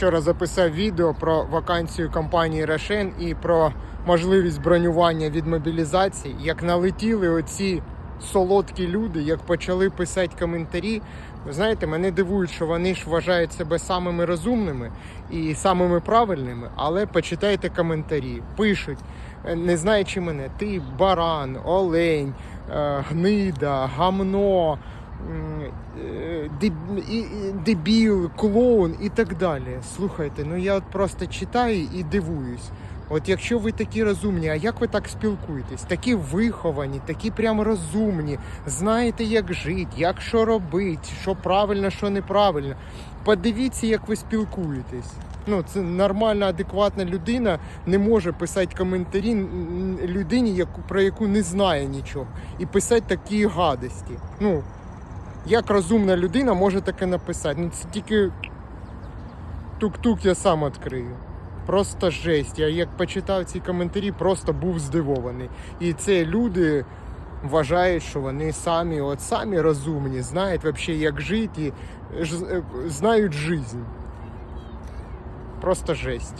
вчора записав відео про вакансію компанії Рошен і про можливість бронювання від мобілізації. Як налетіли оці солодкі люди, як почали писати коментарі. Ви знаєте, мене дивують, що вони ж вважають себе самими розумними і самими правильними, але почитайте коментарі. Пишуть, е, не знаючи мене, ти баран, олень, е, гнида, гамно. Дебіл, клоун і так далі. Слухайте, ну я от просто читаю і дивуюсь. От якщо ви такі розумні, а як ви так спілкуєтесь? Такі виховані, такі прям розумні, знаєте, як жити, як що робити, що правильно, що неправильно. Подивіться, як ви спілкуєтесь. Ну, це нормальна, адекватна людина не може писати коментарі людині, яку, про яку не знає нічого, і писати такі гадості. Ну, як розумна людина може таке написати? Ну це тільки тук-тук я сам відкрию. Просто жесть. Я як почитав ці коментарі, просто був здивований. І це люди вважають, що вони самі, от самі розумні, знають взагалі, як жити, і е, знають життя. Просто жесть.